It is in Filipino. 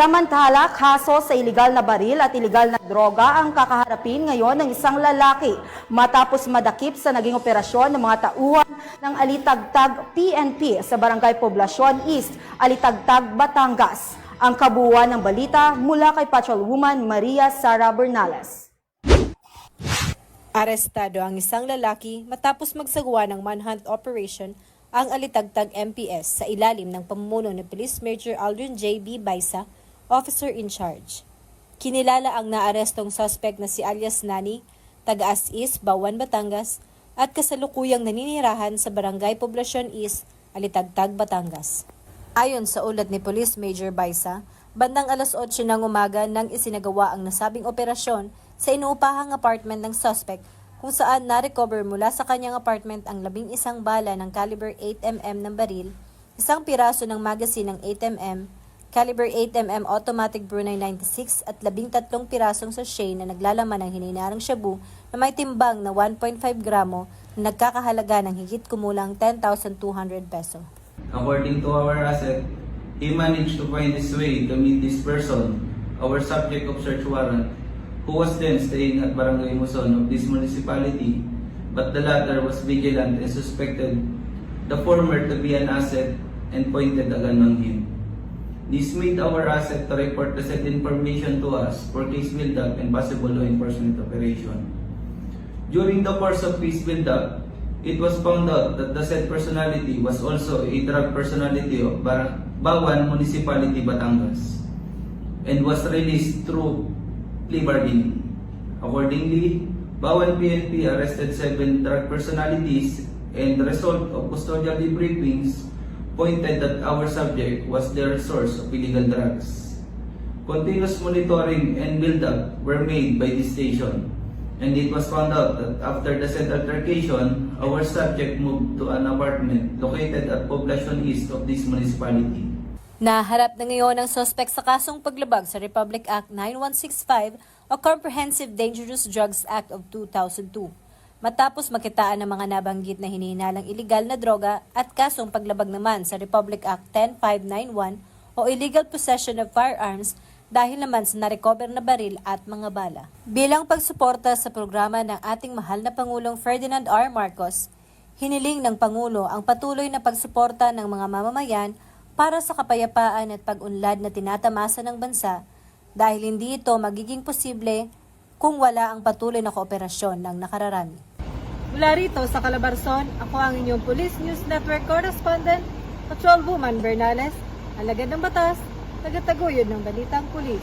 Samantala, kaso sa iligal na baril at iligal na droga ang kakaharapin ngayon ng isang lalaki matapos madakip sa naging operasyon ng mga tauhan ng Alitagtag PNP sa Barangay Poblacion East, Alitagtag, Batangas. Ang kabuuan ng balita mula kay Patrolwoman Maria Sara Bernales. Arestado ang isang lalaki matapos magsagawa ng manhunt operation ang Alitagtag MPS sa ilalim ng pamumuno ni Police Major Aldrin J. B. Baisa, officer in charge. Kinilala ang naarestong suspect na si alias Nani, taga As Bawan, Batangas, at kasalukuyang naninirahan sa Barangay Poblacion East, Alitagtag, Batangas. Ayon sa ulat ni Police Major Baisa, bandang alas 8 ng umaga nang isinagawa ang nasabing operasyon sa inuupahang apartment ng suspect kung saan na-recover mula sa kanyang apartment ang labing isang bala ng caliber 8mm ng baril, isang piraso ng magazine ng 8mm, caliber 8mm automatic Brunei 96 at labing tatlong pirasong sachet na naglalaman ng hininarang shabu na may timbang na 1.5 gramo na nagkakahalaga ng higit kumulang 10,200 peso. According to our asset, he managed to find his way to meet this person, our subject of search warrant, who was then staying at Barangay Muson of this municipality, but the latter was vigilant and suspected the former to be an asset and pointed a gun on him. This made our asset to report the said information to us for case build-up and possible law enforcement operation. During the course of case build-up, it was found out that the said personality was also a drug personality of Bar- Bawan Municipality, Batangas, and was released through plea bargaining. Accordingly, Bawan PNP arrested seven drug personalities and the result of custodial debriefings pointed that our subject was their source of illegal drugs. Continuous monitoring and build-up were made by this station, and it was found out that after the said altercation, our subject moved to an apartment located at Poblacion East of this municipality. Naharap na ngayon ang suspect sa kasong paglabag sa Republic Act 9165 o Comprehensive Dangerous Drugs Act of 2002. Matapos makitaan ng mga nabanggit na hinihinalang iligal na droga at kasong paglabag naman sa Republic Act 10591 o Illegal Possession of Firearms dahil naman sa narecover na baril at mga bala. Bilang pagsuporta sa programa ng ating mahal na Pangulong Ferdinand R. Marcos, hiniling ng Pangulo ang patuloy na pagsuporta ng mga mamamayan para sa kapayapaan at pag-unlad na tinatamasa ng bansa dahil hindi ito magiging posible kung wala ang patuloy na kooperasyon ng nakararami. Mula rito sa Calabarzon, ako ang inyong Police News Network Correspondent, Patrolwoman Bernales, alagad ng batas, tagataguyod ng Balitang Pulis.